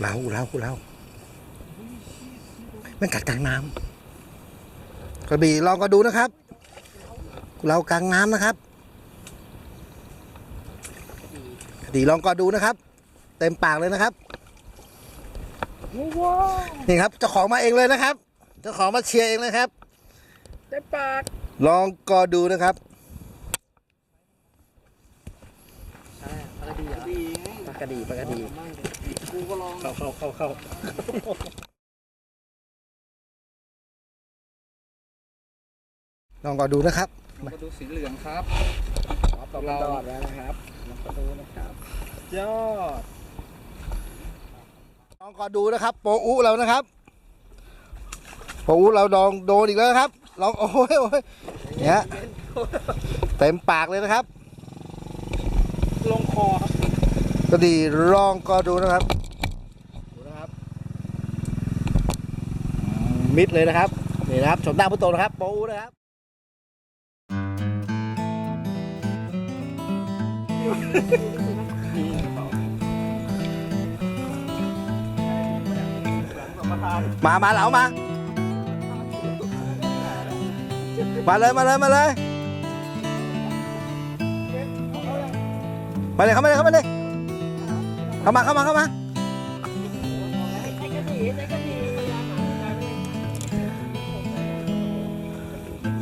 เราเราเรามันกัดกลางน้ำกระบี่ลองก็ดูนะครับ เรากลางน้ำนะครับกระบี่ลองก็ดูนะครับ เต็มปากเลยนะครับว้าวนี่ครับเจ้าของมาเองเลยนะครับเจ้าของมาเชียร์เองนะครับเต็มปากลองก็ดูนะครับปลากระดีเห รอปลากระดีปลากระดีกูก็ลองเข้าเข้าเข้าเข้าลองก็ดูนะครับมาดูสีเหลืองครับตกเราดอดแล้วนะครับมาดูนะครับยอดลองก็ดูนะครับโปอุเรานะครับโปอุเราดองโดนอีกแล้วนะครับลองโอ้ยโอ้ยเนี่ยเต็มปากเลยนะครับ ลงคอครับ ก็ดีลองก็ดูนะครับดูนะครับ มิดเลยนะครับนี่นะครับชมหน้าผู้โตนะครับโปอุนะครับมา มาเหลามา มาเลย มาเลย มาเลย มาเลยเข้ามาเลยเข้ามาเลย เข้ามาเข้ามาเข้ามา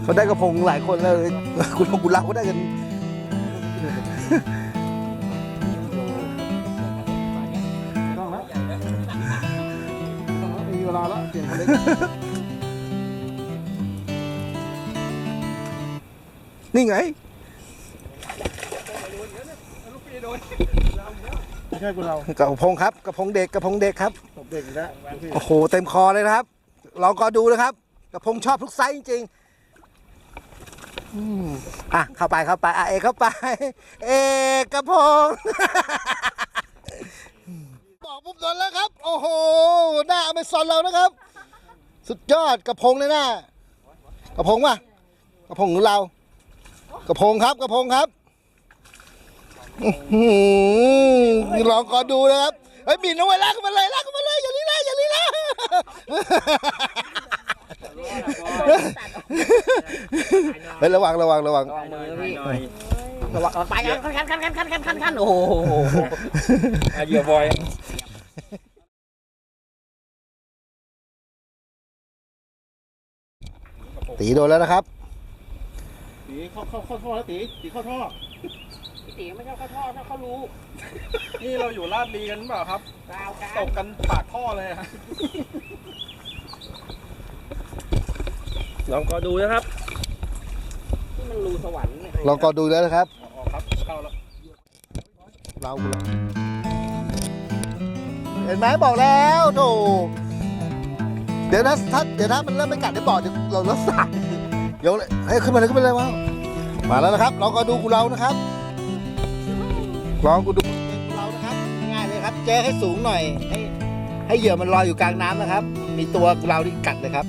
เขาได้กระพงหลายคนเลยคุณลงคุณเล่าเขาได้กันมีเวลาแล้วเปลี่ยนคนเล็กนี่ไง ไม่ใช่พวกเรากระพงครับกระพงเด็กกระพงเด็กครับตบเด็กอีกแล้วโอ้โหเต็มคอเลยนะครับลองก็ดูนะครับกระพงชอบทุกไซส์จริงๆอืมอะเข้าไปเข้าไปอะเอกเข้าไป เอกกระพง บอกปุ๊บโดนแล้วครับ โอ้โหหน้าอเมซอนเรานะครับ สุดยอดกระพงเลยนะกระพงป่ะกระพงหรือเรา กระพงครับกระพงครับ อื้อหือลองก็ดูนะครับเฮ้ยบินเอาไว้ลากมันเลยลากมันเลยอย่าลีลาอย่าลีลาเฮ้ยระวังระวังระวังระวังมือพี่ระวังไปกันคันคันคันคันคันคันคันโอ้โหเหยื่อบอยตีโดนแล้วนะครับตีเข้าเข้าเข้าท่อแล้วตีตีเข้าท่อ ตีไม่เข้าเข้าท่อถ้าเขารู้นี่เราอยู่ลาดลีกันเปล่าครับกาวกาตกกันปากท่อเลยครับลองก็ดูนะครับ ที่มันรูสวรรค์เนี่ยลองก็ดูแล้วนะครับออกครับเข้าแล้ว เราเห็นไหมบอกแล้วโถเดี๋ยวนะถ้าเดี๋ยวถ้ามันเริ่มไม่กัดเดี๋ยวบอกเดี๋ยวเราลักสั่งเดี๋ยวเลยเฮ้ยขึ้นมาเลยขึ้นมาเลยวะมาแล้วนะครับลองก็ดูกูเรานะครับ ลองกูดูเรานะครับง่ายเลยครับ เจอให้สูงหน่อย ให้ให้เหยื่อมันลอยอยู่กลางน้ำนะครับ มีตัวเราที่กัดเลยครับ